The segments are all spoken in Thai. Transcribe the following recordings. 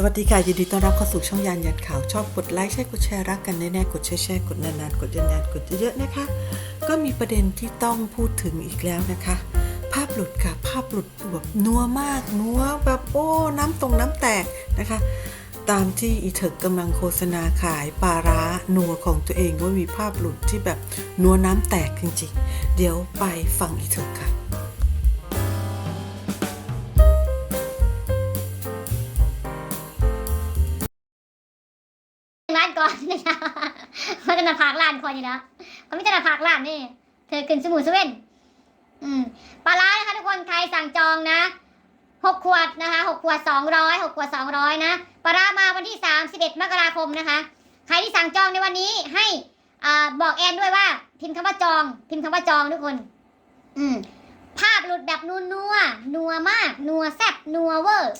สวัสดีค่ะ ยินดีต้อนรับเข้าสู่ช่องยานยันข่าว ชอบกดไลค์ใช่กดแชร์รักกันแน่ๆกดแชร์แชร์กดนานๆ กดยันๆกดเยอะๆนะคะ ก็มีประเด็นที่ต้องพูดถึงอีกแล้วนะคะ ภาพหลุดค่ะ ภาพหลุดแบบนัวมากนัวแบบโอ้น้ำตรงน้ำแตกนะคะ ตามที่อีเถิกกำลังโฆษณาขายปลาร้านัวของตัวเองว่ามีภาพหลุดที่แบบนัวน้ำแตกจริงๆเดี๋ยวไปฟังอีเถิกค่ะานคอยอยู่แล้วเขาไม่จะนาพากร้านนี่เธอขึ้นสมูสเว่นอืมปลาร้านะคะทุกคนใครสั่งจองนะหกขวดนะคะหกขวดสองร้อยหกขวดสองร้อยนะปลาร้ามาวันที่สามสิบเอ็ดมกราคมนะคะ ใครที่สั่งจองในวันนี้ให้อ่าบอกแอนด้วยว่า พิมพ์คำว่าจอง พิมพ์คำว่าจองทุกคน อืมภาพหลุดแบบนัวนัวนัวมากนัวแซ่บนัวเวอร์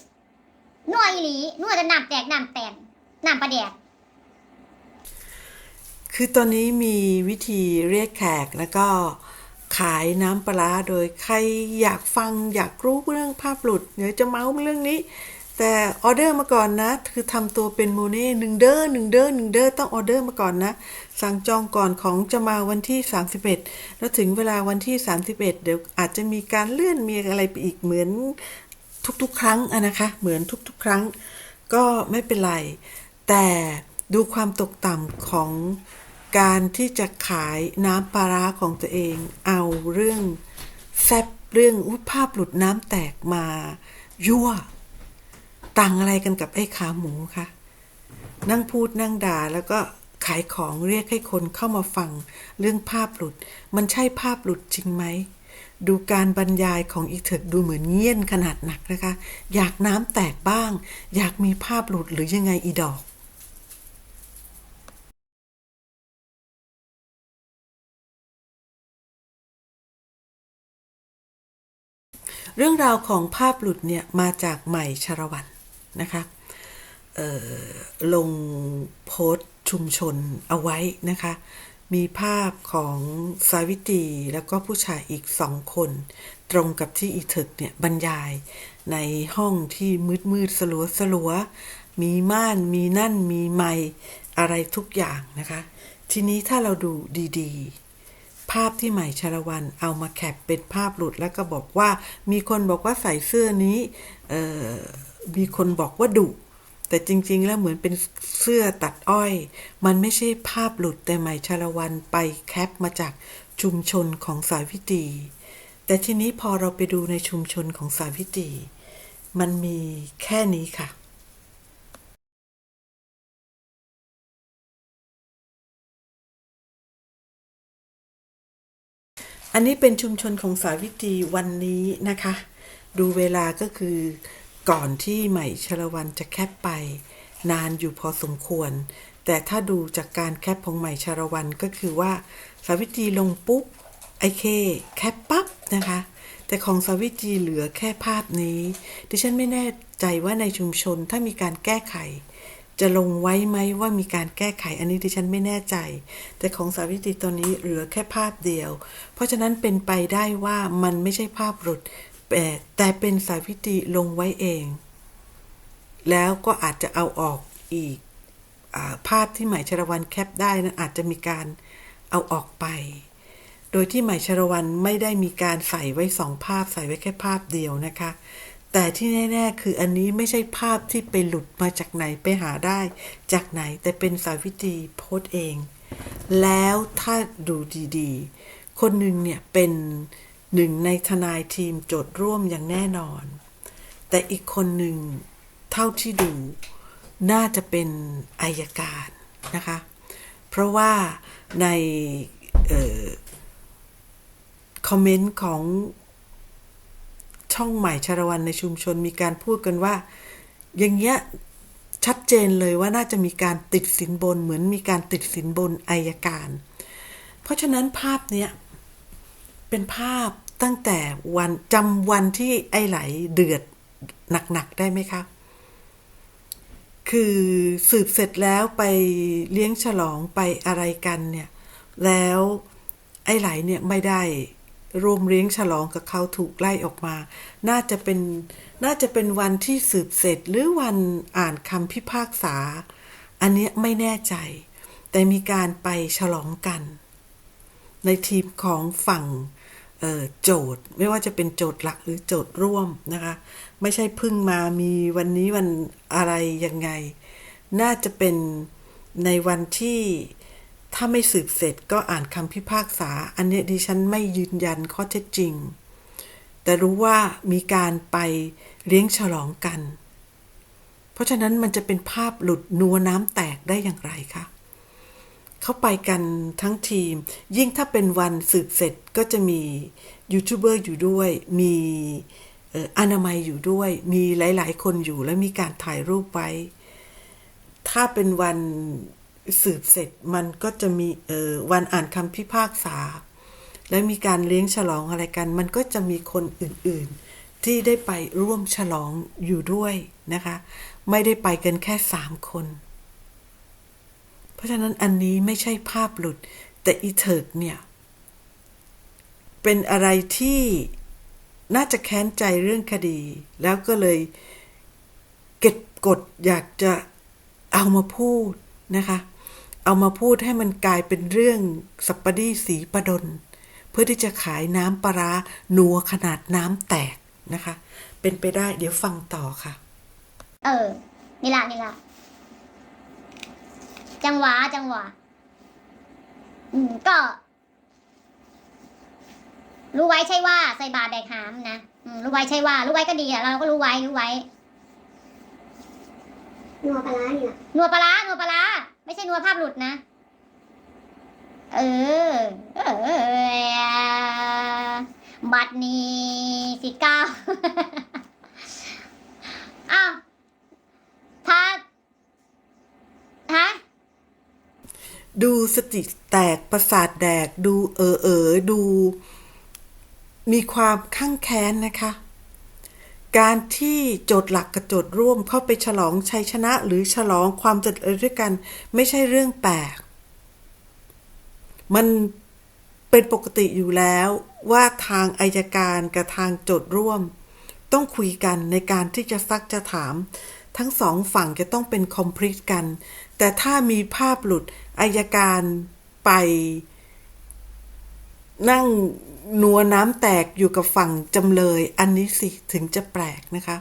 นัวอีหลีนัวจะน้ำแตกน้ำแตนน้ำปลาแดก คือตอนนี้มีวิธีเรียกแขกแล้วก็ขายน้ำปลาร้าโดยใครอยากฟังอยากรู้เรื่องภาพหลุดเดี๋ยวจะเมาส์เรื่องนี้ แต่ออเดอร์มาก่อนนะ คือทำตัวเป็นโมเน่หนึ่งเด้อหนึ่งเด้อหนึ่งเด้อต้องออเดอร์มาก่อนนะ สั่งจองก่อนของจะมาวันที่ 31 แล้วถึงเวลาวันที่ 31 เดี๋ยวอาจจะมีการเลื่อนมีอะไรไปอีกเหมือนทุกๆ ครั้งอะนะคะ เหมือนทุกๆ ครั้ง ก็ไม่เป็นไร แต่ ดูความตกต่ำของการที่จะขายน้ำปลาร้าของตัวเอง เอาเรื่องแซบเรื่องอุภาพหลุดน้ำแตกมายั่ว ต่างอะไรกันกับไอ้ขาหมูคะนั่งพูดนั่งด่าแล้วก็ขายของเรียกให้คนเข้ามาฟัง เรื่องภาพหลุด มันใช่ภาพหลุดจริงไหม ดูการบรรยายของอีเถิดดูเหมือนเงี้ยนขนาดหนักนะคะ อยากน้ำแตกบ้าง อยากมีภาพหลุดหรือยังไงอีดอก เรื่องราวของภาพหลุดเนี่ยมาจากใหม่ชรวันนะคะลงโพสต์ชุมชนเอาไว้นะคะ มีภาพของสาวิตีแล้วก็ผู้ชายอีกสองคน ตรงกับที่อีถึกเนี่ยบรรยายในห้องที่มืดมืดสลัวสลัวมีม่านมีนั่นมีไมค์อะไรทุกอย่างนะคะ ทีนี้ถ้าเราดูดี ๆ ภาพที่ใหม่ชาลวันเอามาแคปเป็นภาพหลุดแล้วก็บอกว่ามีคนบอกว่าใส่เสื้อนี้มีคนบอกว่าดุแต่จริง ๆ แล้วเหมือนเป็นเสื้อตัดอ้อย มันไม่ใช่ภาพหลุดแต่ใหม่ชาลวันไปแคปมาจากชุมชนของสาวิตรีแต่ทีนี้พอเราไปดูในชุมชนของสาวิตรีมันมีแค่นี้ค่ะ อันนี้เป็นชุมชนของสาวิตรีวันนี้นะคะ ดูเวลาก็คือก่อนที่ใหม่ชลวันจะแคปไป นานอยู่พอสมควร แต่ถ้าดูจากการแคปของใหม่ชลวันก็คือว่าสาวิตรีลงปุ๊บไอเคแคปปั๊บนะคะ แต่ของสาวิตรีเหลือแค่ภาพนี้ ดิฉันไม่แน่ใจว่าในชุมชนถ้ามีการแก้ไข จะลงไว้ไหมว่ามีการแก้ไขอันนี้ดิฉันไม่แน่ใจ แต่ของสาวิตรีตอนนี้เหลือแค่ภาพเดียว เพราะฉะนั้นเป็นไปได้ว่ามันไม่ใช่ภาพหลุดแต่แต่เป็นสาวิตรีลงไว้เอง แล้วก็อาจจะเอาออกอีกอภาพที่หม่ชรวันแคปได้นั้นอาจจะมีการเอาออกไป โดยที่หม่ชรวันไม่ได้มีการใส่ไว้สองภาพใส่ไว้แค่ภาพเดียวนะคะ แต่ที่แน่ ๆ คืออันนี้ไม่ใช่ภาพที่ไปหลุดมาจากไหนไปหาได้ จากไหนแต่เป็นสาวิตรีโพสเอง แล้วถ้าดูดีๆ คนหนึ่งเนี่ยเป็นหนึ่งในทนายทีมโจทย์ร่วมอย่างแน่นอน แต่อีกคนหนึ่งเท่าที่ดูน่าจะเป็นอายการนะคะ เพราะว่าในออคอมเมนต์ของ ช่องใหม่ชาละวันในชุมชนมีการพูดกันว่า อย่างเงี้ยชัดเจนเลยว่าน่าจะมีการติดสินบน เหมือนมีการติดสินบนอายการ เพราะฉะนั้นภาพเนี้ยเป็นภาพตั้งแต่วันจำวันที่ไอ้ไหลเดือดหนักๆได้ไหมคะคือสืบเสร็จแล้วไปเลี้ยงฉลองไปอะไรกันเนี่ย แล้วไอ้ไหลเนี่ยไม่ได้ รวมเลี้ยงฉลองกับเขาถูกไล่ออกมา น่าจะเป็นน่าจะเป็นวันที่สืบเสร็จหรือวันอ่านคำพิพากษา อันนี้ไม่แน่ใจ แต่มีการไปฉลองกัน ในทีมของฝั่งโจทย์ ไม่ว่าจะเป็นโจทย์หลักหรือโจทย์ร่วมนะคะ ไม่ใช่พิ่งมามีวันนี้วันอะไรยังไง น่าจะเป็นในวันที่ ถ้าไม่สืบเสร็จก็อ่านคำพิพากษา อันนี้ดิฉันไม่ยืนยันข้อเท็จจริง แต่รู้ว่ามีการไปเลี้ยงฉลองกัน เพราะฉะนั้นมันจะเป็นภาพหลุดนัวน้ำแตกได้อย่างไรคะเขาไปกันทั้งทีม ยิ่งถ้าเป็นวันสืบเสร็จก็จะมียูทูบเบอร์อยู่ด้วย มีอนามัยอยู่ด้วย มีหลาย ๆ คนอยู่แล้วมีการถ่ายรูปไว้ ถ้าเป็นวัน สืบเสร็จมันก็จะมีเออวันอ่านคำพิพากษา และมีการเลี้ยงฉลองอะไรกัน มันก็จะมีคนอื่นๆ ที่ได้ไปร่วมฉลองอยู่ด้วยนะคะ ไม่ได้ไปกันแค่สามคน เพราะฉะนั้นอันนี้ไม่ใช่ภาพหลุด แต่อีเถิกเนี่ย เป็นอะไรที่น่าจะแค้นใจเรื่องคดี แล้วก็เลยเก็บกดอยากจะเอามาพูดนะคะ เอามาพูดให้มันกลายเป็นเรื่องสัปปดีสีประดน เพื่อที่จะขายน้ำปลาร้านัวขนาดน้ำแตกนะคะ เป็นไปได้เดี๋ยวฟังต่อค่ะ เออ นี่ละนี่ละจังหวะจังหวะอืมก็ รู้ไว้ใช่ว่าใส่บาตรแบกหามนะอืมรู้ไว้ใช่ว่า รู้ไว้ก็ดีอะเราก็รู้ไว้รู้ไว้นัวปลาร้านี่แหละนัวปลาร้านัวปลาร้า ไม่ใช่นัวภาพหลุดนะ เออ เออ บัตรนี้สิเก้าอ้าวถ้าฮะดูสติแตกประสาทแดก ดูเออเออดู มีความข้างแค้นนะคะ การที่โจทย์หลักกับโจทย์ร่วมเข้าไปฉลองชัยชนะหรือฉลองความสำเร็จด้วยกัน ไม่ใช่เรื่องแปลก มันเป็นปกติอยู่แล้วว่าทางอายการกับทางโจทย์ร่วม ต้องคุยกันในการที่จะซักจะถาม ทั้งสองฝั่งจะต้องเป็นคอมพลีทกัน แต่ถ้ามีภาพหลุดอายการไปนั่ง นัวน้ำแตกอยู่กับฝั่งจำเลย อันนี้สิถึงจะแปลกนะคะ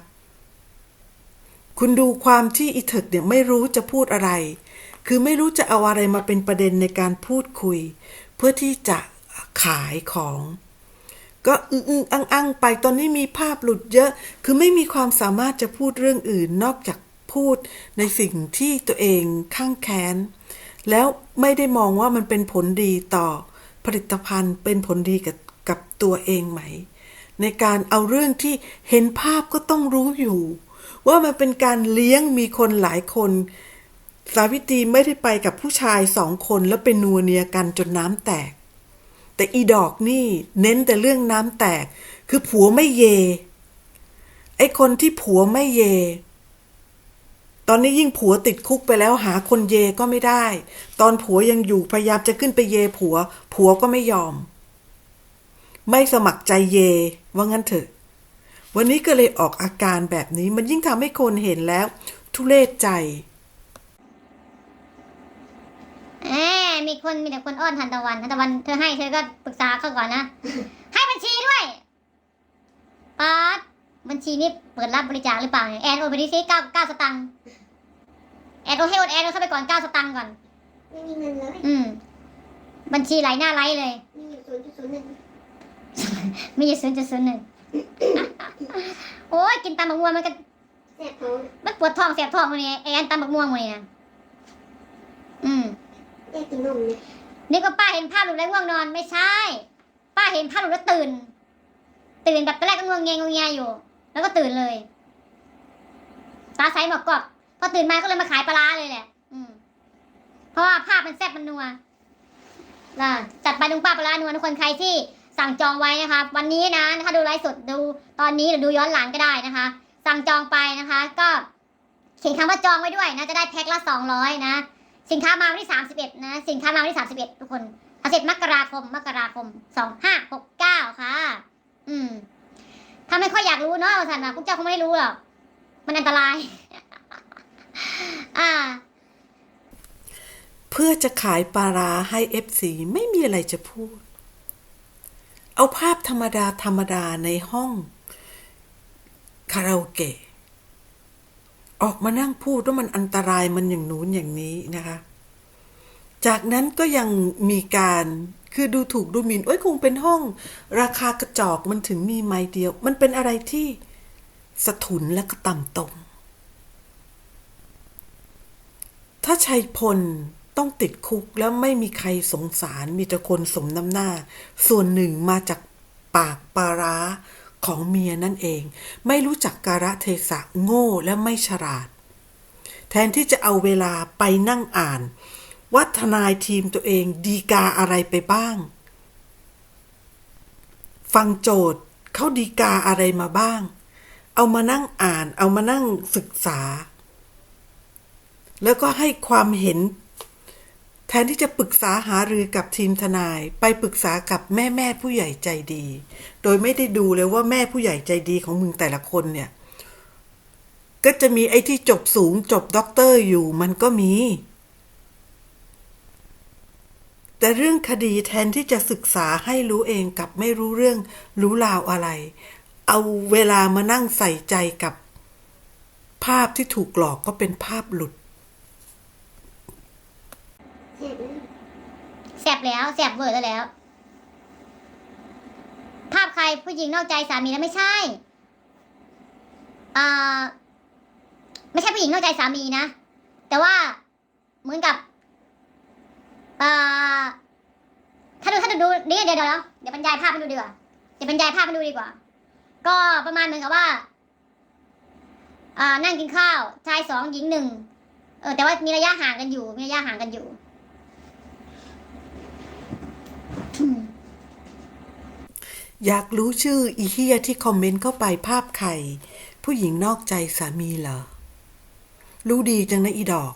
คุณดูความที่อีเถิกเนี่ยไม่รู้จะพูดอะไร คือไม่รู้จะเอาอะไรมาเป็นประเด็นในการพูดคุย เพื่อที่จะขายของ ก็อึ้งอึ้งอังอังไปตอนนี้มีภาพหลุดเยอะ คือไม่มีความสามารถจะพูดเรื่องอื่นนอกจากพูดในสิ่งที่ตัวเองข้างแค้น แล้วไม่ได้มองว่ามันเป็นผลดีต่อผลิตภัณฑ์เป็นผลดีกับ กับตัวเองไหม ในการเอาเรื่องที่เห็นภาพก็ต้องรู้อยู่ ว่ามันเป็นการเลี้ยงมีคนหลายคน สาวิตรีไม่ได้ไปกับผู้ชายสองคนแล้วเป็นนัวเนียกันจนน้ำแตก แต่อีดอกนี่เน้นแต่เรื่องน้ำแตก คือผัวไม่เย ไอคนที่ผัวไม่เยตอนนี้ยิ่งผัวติดคุกไปแล้วหาคนเยก็ไม่ได้ ตอนผัวยังอยู่พยายามจะขึ้นไปเยผัว ผัวก็ไม่ยอม ไม่สมัครใจเย ว่างั้นเถอะ วันนี้ก็เลยออกอาการแบบนี้มันยิ่งทำให้คนเห็นแล้ว ทุเลศใจแหมมีคนมีแต่คนอ้อนทันตะวันทันตะวันเธอให้เธอก็ปรึกษาเขาก่อนนะ ให้บัญชีด้วยป๊าดบัญชีนี้เปิดรับบริจาคหรือเปล่าเนี่ยแอนโอนไปดิซิเก้าเก้าสตังค์แอนโอนให้โอนแอนโอนเข้าไปก่อนเก้าสตังค์ก่อน ไม่มีเงินเลย อืม บัญชีไหลหน้าไลฟ์เลย มีอยู่ศูนย์จุดศูนย์หนึ่ง มีอยู่ศูนย์จุดศูนย์หนึ่งโอ้ยกินตำบักม่วงมันก็แสบท้องมันปวดท้องเสียบท้องมันนี่ไอ้อันตำบักม่วงมันนี่นะอืมแยกกินนมเนี่ยนี่ก็ป้าเห็นภาพหลุดแล้วง่วงนอนไม่ใช่ ป้าเห็นภาพหลุดแล้วตื่น ตื่นแบบตอนแรกก็ง่วงเงยงวงเงียอยู่ แล้วก็ตื่นเลย ตาใสหมอกกรอบพอตื่นมาก็เลยมาขายปลาร้าเลยแหละ อืมเพราะว่าภาพมันแซ่บมันนัวน่ะจัดไปลุงป้าปลาร้านัวทุกคนใครที่ สั่งจองไว้นะคะวันนี้นะถ้าดูไลฟ์สดดูตอนนี้หรือดูย้อนหลังก็ได้นะคะ สั่งจองไปนะคะ ก็เขียนคำว่าจองไว้ด้วยนะจะได้แพ็คละสองร้อยนะ สินค้ามาวันที่ 31 นะ สินค้ามาวันที่ 31 ทุกคนเอาเสร็จมกราคมมกราคม 2569 ค่ะ อืมถ้าไม่ค่อยอยากรู้เนาะสันนะพวกเจ้าคงไม่ได้รู้หรอกมันอันตราย อ่า เพื่อจะขายปลาร้าให้เอฟซีไม่มีอะไรจะพูด เอาภาพธรรมดาธรรมดาในห้องคาราโอเกะออกมานั่งพูดว่ามันอันตรายมันอย่างนู้นอย่างนี้นะคะ จากนั้นก็ยังมีการคือดูถูกดูหมิ่นโอ้ยคงเป็นห้อง ราคากระจอกมันถึงมีไม้เดียว มันเป็นอะไรที่สะทุนและก็ต่ำตรง ถ้าชัยพล ต้องติดคุกแล้วไม่มีใครสงสารมีแต่คนสมน้ำหน้า ส่วนหนึ่งมาจากปากปลาร้าของเมียนั่นเอง ไม่รู้จักการะเทศะโง่และไม่ฉลาด แทนที่จะเอาเวลาไปนั่งอ่านว่าทนายทีมตัวเองดีกาอะไรไปบ้าง ฟังโจทย์เขาดีกาอะไรมาบ้าง เอามานั่งอ่าน เอามานั่งศึกษา แล้วก็ให้ความเห็น แทนที่จะปรึกษาหารือกับทีมทนาย ไปปรึกษากับแม่แม่ผู้ใหญ่ใจดี โดยไม่ได้ดูเลยว่าแม่ผู้ใหญ่ใจดีของมึงแต่ละคนเนี่ย ก็จะมีไอ้ที่จบสูงจบด็อกเตอร์อยู่มันก็มี แต่เรื่องคดีแทนที่จะศึกษาให้รู้เองกับไม่รู้เรื่องรู้ราวอะไร เอาเวลามานั่งใส่ใจกับ ภาพที่ถูกหลอกก็เป็นภาพหลุด แสบแล้วแสบเวอร์แล้ว ภาพใครผู้หญิงนอกใจสามีแล้วไม่ใช่อ่าไม่ใช่ผู้หญิงนอกใจสามีนะ แต่ว่าเหมือนกับอ่าถ้าดูถ้าดูดูนี่เดี๋ยวเดี๋ยวเดี๋ยวบรรยายภาพให้ดูดีกว่าเดี๋ยวบรรยายภาพให้ดูดีกว่า ก็ประมาณเหมือนกับว่าอ่านั่งกินข้าวชายสองหญิงหนึ่งเออแต่ว่ามีระยะห่างกันอยู่มีระยะห่างกันอยู่ อยากรู้ชื่ออีเฮียที่คอมเมนต์เข้าไปภาพใครผู้หญิงนอกใจสามีเหรอ รู้ดีจังนะอีดอก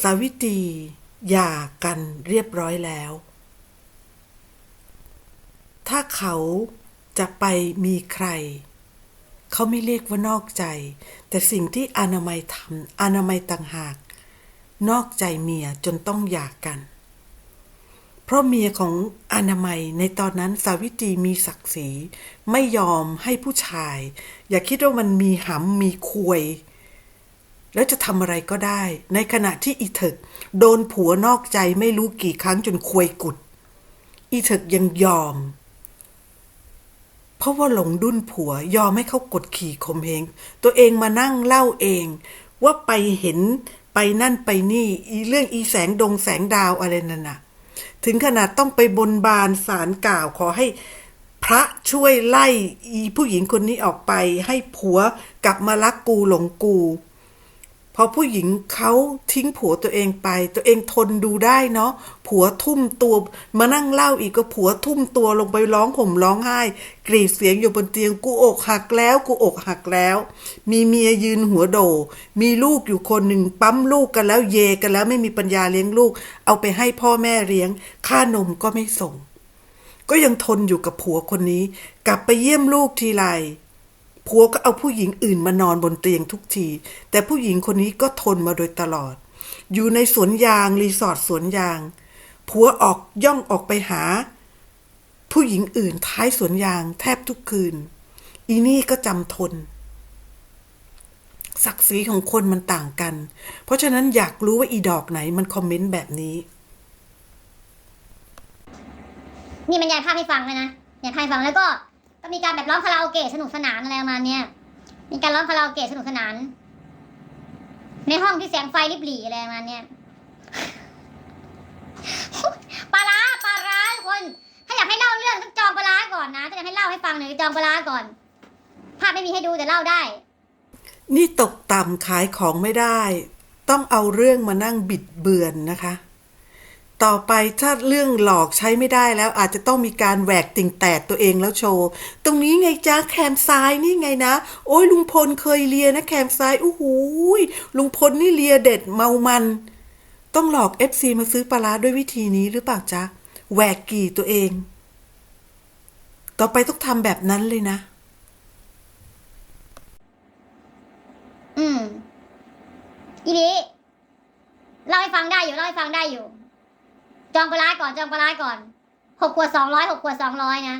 สาวิตรีหย่ากันเรียบร้อยแล้ว ถ้าเขาจะไปมีใคร เขาไม่เรียกว่านอกใจ แต่สิ่งที่อนามัยทำอนามัยต่างหาก นอกใจเมียจนต้องหย่ากัน เพราะเมียของอนามัยในตอนนั้นสาวิตรีมีศักดิ์ศรีไม่ยอมให้ผู้ชาย อย่าคิดว่ามันมีหำมีควย แล้วจะทำอะไรก็ได้ ในขณะที่อีเถิกโดนผัวนอกใจไม่รู้กี่ครั้งจนควยกุด อีเถิกยังยอม เพราะว่าหลงดุนผัวยอมให้เขากดขี่ข่มเหงตัวเองมานั่งเล่าเองว่าไปเห็น ไปนั่นไปนี่ อีเรื่องอีแสงดงแสงดาวอะไรนั่นน่ะ ถึงขนาดต้องไปบนบานสารกล่าวขอให้พระช่วยไล่อีผู้หญิงคนนี้ออกไป ให้ผัวกลับมารักกูหลงกู พอผู้หญิงเขาทิ้งผัวตัวเองไป ตัวเองทนดูได้เนาะผัวทุ่มตัวมานั่งเล่าอีกก็ผัวทุ่มตัวลงไปร้องห่มร้องไห้ กรีดเสียงอยู่บนเตียงกูอกหักแล้วกูอกหักแล้ว มีเมียยืนหัวโด มีลูกอยู่คนหนึ่งปั๊มลูกกันแล้วเยกันแล้วไม่มีปัญญาเลี้ยงลูก เอาไปให้พ่อแม่เลี้ยง ค่านมก็ไม่ส่ง ก็ยังทนอยู่กับผัวคนนี้ กลับไปเยี่ยมลูกทีไร ผัวก็เอาผู้หญิงอื่นมานอนบนเตียงทุกที แต่ผู้หญิงคนนี้ก็ทนมาโดยตลอด อยู่ในสวนยางรีสอร์ทสวนยาง ผัวออกย่องออกไปหา ผู้หญิงอื่นท้ายสวนยางแทบทุกคืน อีนี่ก็จำทน ศักดิ์ศรีของคนมันต่างกัน เพราะฉะนั้นอยากรู้ว่าอีดอกไหนมันคอมเมนต์แบบนี้ นี่บรรยายภาพให้ฟังเลยนะยายภาพให้ฟังแล้วก็ ก็มีการแบบร้องคาราโอเกะสนุกสนานอะไรประมาณเนี้ยมีการร้องคาราโอเกะสนุกสนาน ในห้องที่แสงไฟริบหรี่อะไรประมาณเนี้ยปลาร้าปลาร้าทุกคน ถ้าอยากให้เล่าเรื่องต้องจองปลาร้าก่อนนะถ้าอยากให้เล่าให้ฟังหน่อยจองปลาร้าก่อนภาพไม่มีให้ดูแต่เล่าได้ นี่ตกต่ำขายของไม่ได้ ต้องเอาเรื่องมานั่งบิดเบือนนะคะ ต่อไปถ้าเรื่องหลอกใช้ไม่ได้แล้วอาจจะต้องมีการแหวกติ่งแตกตัวเองแล้วโชว์ ตรงนี้ไงจ้าแคมซ้ายนี่ไงนะ โอ้ยลุงพลเคยเลียนะแคมซ้ายอู้หูยลุงพลนี่เลียเด็ดเมามัน ต้องหลอกเอฟซีมาซื้อปลาร้าด้วยวิธีนี้หรือเปล่าจ๊ะแหวกกี่ตัวเอง ต่อไปต้องทำแบบนั้นเลยนะ อืมอีนี้เล่าให้ฟังได้อยู่เล่าให้ฟังได้อยู่ จองปลาร้าก่อนจองปลาร้าก่อนหกขวดสองร้อยหกขวดสองร้อยนะ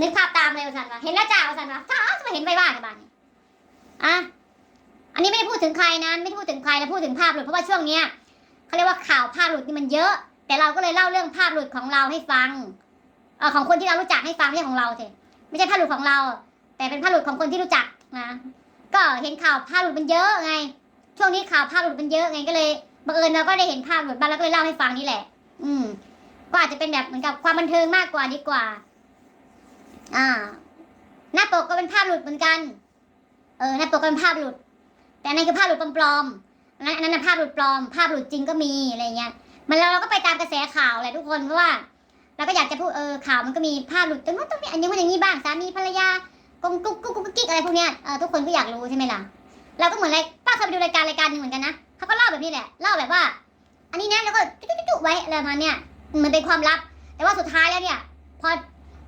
นึกภาพตามเลยว่าสันวะเห็นแล้วจ้าว่าสันวะจ้าจะมาเห็นไปบ้านในบ้านอะอันนี้ไม่ได้พูดถึงใครนะไม่ได้พูดถึงใครนะพูดถึงภาพหลุดเพราะว่าช่วงเนี้ยเขาเรียกว่าข่าวภาพหลุดนี่มันเยอะ แต่เราก็เลยเล่าเรื่องภาพหลุดของเราให้ฟังเออของคนที่เรารู้จักให้ฟังไม่ใช่ของเราสิไม่ใช่ภาพหลุดของเรา แต่เป็นภาพหลุดของคนที่รู้จักนะ ก็เห็นข่าวภาพหลุดมันเยอะไง ช่วงนี้ข่าวภาพหลุดมันเยอะไงก็เลย บังเอิญเราก็ได้เห็นภาพหลุดบ้างแล้วก็เลยเล่าให้ฟังนี่แหละ อืม ก็อาจจะเป็นแบบเหมือนกับความบันเทิงมากกว่าดีกว่า อ่า หน้าปกก็เป็นภาพหลุดเหมือนกัน เออ หน้าปกก็เป็นภาพหลุด แต่นนั้นคือภาพหลุดปลอมๆนั้นอันนั้นนภาพหลุดปลอม ภาพหลุดจริงก็มีอะไรเงี้ย มันเราเราก็ไปตามกระแสข่าวแหละทุกคนเพราะว่าเราก็อยากจะพูดเออข่าวมันก็มีภาพหลุดตรงนู้นตรงนี้อันนี้มันอย่างนี้บ้างสามีภรรยากงกุ๊กกุ๊กกุ๊กกิ๊กอะไรพวกเนี้ยเออทุกคนก็อยากรู้ใช่ไหมล่ะเราก็เหมือนอะไรป้าเคยไปดูรายการรายการหนึ่งเหมือนกันนะ เขาก็เล่าแบบนี้แหละเล่าแบบว่า อันนี้นะแล้วก็จุ๊จุ๊จุ๊ไว้อะไรมาเนี้ยมันเป็นความลับ แต่ว่าสุดท้ายแล้วเนี่ย พอ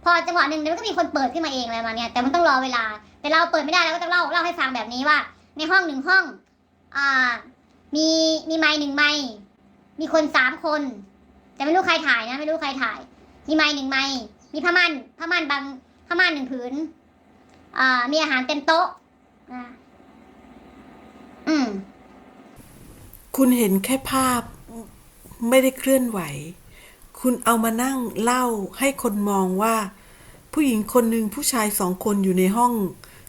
พอจังหวะหนึ่งมันก็มีคนเปิดขึ้นมาเองอะไรมาเนี้ยแต่มันต้องรอเวลา แต่เราเปิดไม่ได้เราก็ต้องเล่าเล่าให้ฟังแบบนี้ว่า ในห้องหนึ่งห้องอ่ามีมีไม้หนึ่งไม้มีคนสามคน แต่ไม่รู้ใครถ่ายนะ ไม่รู้ใครถ่าย มีไม้หนึ่งไม้มีผ้าม่านผ้าม่านบางผ้าม่านหนึ่งผืนอ่ามีอาหารเต็มโต๊ะอ่าอืม คุณเห็นแค่ภาพไม่ได้เคลื่อนไหว คุณเอามานั่งเล่าให้คนมองว่า ผู้หญิงคนหนึ่งผู้ชายสองคนอยู่ในห้อง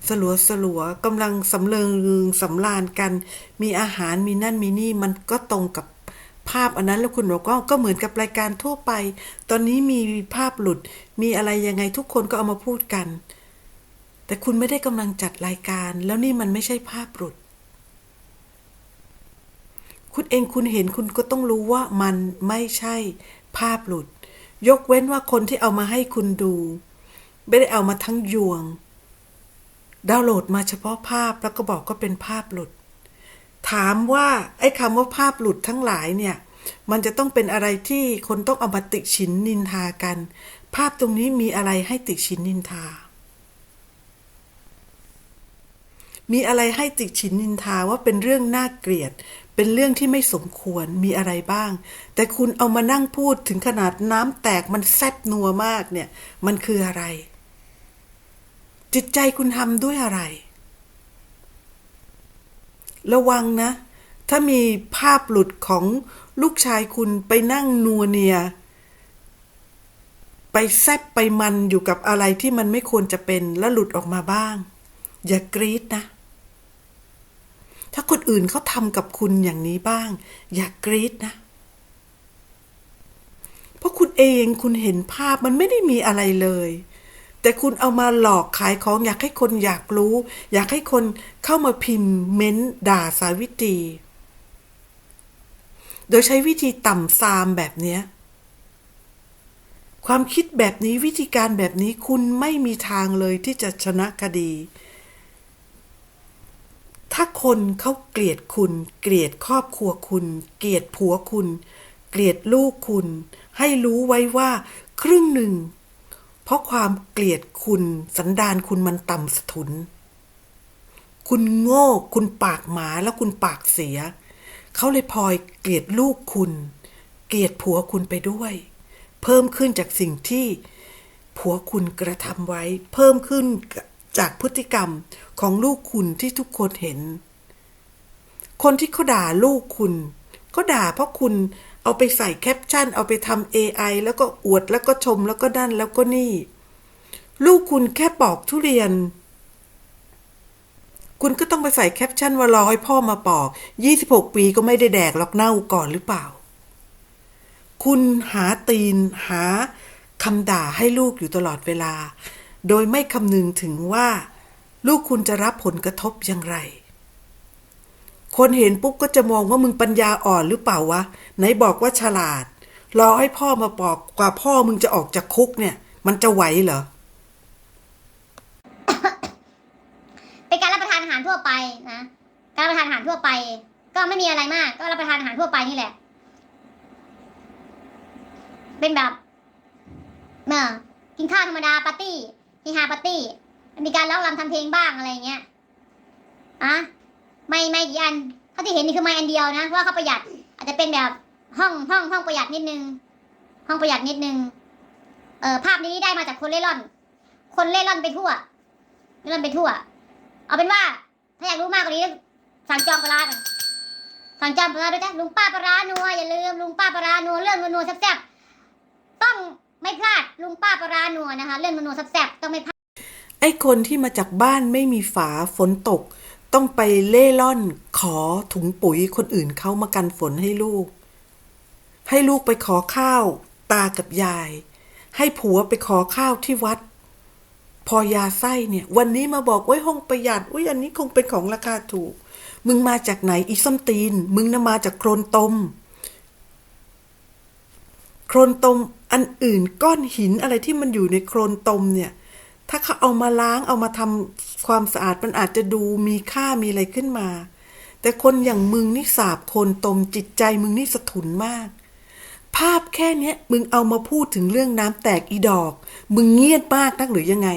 สลัวสลัวกำลังสำเริงรึงสำราญกัน มีอาหารมีนั่นมีนี่มันก็ตรงกับภาพอันนั้นแล้วคุณบอกว่าก็เหมือนกับรายการทั่วไป ตอนนี้มีภาพหลุด มีอะไรยังไงทุกคนก็เอามาพูดกัน แต่คุณไม่ได้กำลังจัดรายการ แล้วนี่มันไม่ใช่ภาพหลุด คุณเองคุณเห็นคุณก็ต้องรู้ว่ามันไม่ใช่ภาพหลุด ยกเว้นว่าคนที่เอามาให้คุณดู ไม่ได้เอามาทั้งยวง ดาวน์โหลดมาเฉพาะภาพแล้วก็บอกก็เป็นภาพหลุด ถามว่าไอ้คำว่าภาพหลุดทั้งหลายเนี่ย มันจะต้องเป็นอะไรที่คนต้องเอามาติฉินนินทากัน ภาพตรงนี้มีอะไรให้ติฉินนินทา มีอะไรให้ติฉินนินทาว่าเป็นเรื่องน่าเกลียด เป็นเรื่องที่ไม่สมควรมีอะไรบ้าง แต่คุณเอามานั่งพูดถึงขนาดน้ำแตกมันแซ่บนัวมากเนี่ย มันคืออะไร จิตใจคุณทำด้วยอะไร ระวังนะ ถ้ามีภาพหลุดของลูกชายคุณไปนั่งนัวเนีย ไปแซบไปมันอยู่กับอะไรที่มันไม่ควรจะเป็นแล้วหลุดออกมาบ้าง อย่ากรี๊ดนะ ถ้าคนอื่นเขาทำกับคุณอย่างนี้บ้าง อย่ากรี๊ดนะ เพราะคุณเองคุณเห็นภาพมันไม่ได้มีอะไรเลย แต่คุณเอามาหลอกขายของอยากให้คนอยากรู้ อยากให้คนเข้ามาพิมพ์เม้นด่าสาวิตรีโดยใช้วิธีต่ำซามแบบเนี้ยความคิดแบบนี้วิธีการแบบนี้คุณไม่มีทางเลยที่จะชนะคดี ถ้าคนเขาเกลียดคุณ เกลียดครอบครัวคุณ เกลียดผัวคุณ เกลียดลูกคุณ ให้รู้ไว้ว่าครึ่งหนึ่ง เพราะความเกลียดคุณสันดานคุณมันต่ำสถุน คุณโง่คุณปากหมาแล้วคุณปากเสีย เขาเลยพลอยเกลียดลูกคุณ เกลียดผัวคุณไปด้วย เพิ่มขึ้นจากสิ่งที่ผัวคุณกระทำไว้ เพิ่มขึ้น จากพฤติกรรมของลูกคุณที่ทุกคนเห็น คนที่เขาด่าลูกคุณก็ด่าเพราะคุณเอาไปใส่แคปชั่น เอาไปทำ AI แล้วก็อวดแล้วก็ชมแล้วก็นั่นแล้วก็นี่ ลูกคุณแค่ปอกทุเรียน คุณก็ต้องไปใส่แคปชั่นว่ารอให้พ่อมาปอก 26 ปีก็ไม่ได้แดกหรอกเน่าก่อนหรือเปล่า คุณหาตีนหาคำด่าให้ลูกอยู่ตลอดเวลา โดยไม่คำนึงถึงว่า ลูกคุณจะรับผลกระทบอย่างไร คนเห็นปุ๊บก็จะมองว่ามึงปัญญาอ่อนหรือเปล่าวะ ไหนบอกว่าฉลาด รอให้พ่อมาปอกกว่าพ่อมึงจะออกจากคุกเนี่ย มันจะไหวเหรอ เป็นการรับประทานอาหารทั่วไปนะ การรับประทานอาหารทั่วไป ก็ไม่มีอะไรมาก ก็รับประทานอาหารทั่วไปนี่แหละ เป็นแบบเมื่อกินข้าวธรรมดาปาร์ตี้ ฮีฮาปาร์ตี้มีการร้องรำทำเพลงบ้างอะไรเงี้ยอะไม่ไม่กี่อันเขาที่เห็นนี่คือไม่อันเดียวนะว่าเขาประหยัด อาจจะเป็นแบบห้องห้องห้องประหยัดนิดนึง ห้องประหยัดนิดนึงเออภาพนี้ได้มาจากคนเล่ร่อน คนเล่ร่อนไปทั่วเล่ร่อนไปทั่ว เอาเป็นว่า ถ้าอยากรู้มากกว่านี้สั่งจองปลากันสั่งจองปลาด้วยจ้ะลุงป้าปลาร้านัวอย่าลืมลุงป้าปลาร้านัวเรื่องนัวแซ่บๆต้อง ไม่พลาดลุงป้าปารานัวนะคะ เรื่องนัวแซ่บๆต้องไม่พลาดไอ้คนที่มาจากบ้านไม่มีฝาฝนตก ต้องไปเล่ร่อนขอถุงปุ๋ยคนอื่นเขามากันฝนให้ลูก ให้ลูกไปขอข้าว ตากับยาย ให้ผัวไปขอข้าวที่วัด พอยาไส้เนี่ย วันนี้มาบอกว่าห้องประหยัดอุ้ยอันนี้คงเป็นของราคาถูก มึงมาจากไหนอีส้มตีน มึงน่ะมาจากโครนตม โครนตมอันอื่นก้อนหินอะไรที่มันอยู่ในโครนตมเนี่ย ถ้าเขาเอามาล้างเอามาทำความสะอาดมันอาจจะดูมีค่ามีอะไรขึ้นมา แต่คนอย่างมึงนี่สาบโคลนตมจิตใจมึงนี่สะทุนมาก ภาพแค่นี้มึงเอามาพูดถึงเรื่องน้ำแตกอีดอก มึงเงียบมากนักหรือยังไง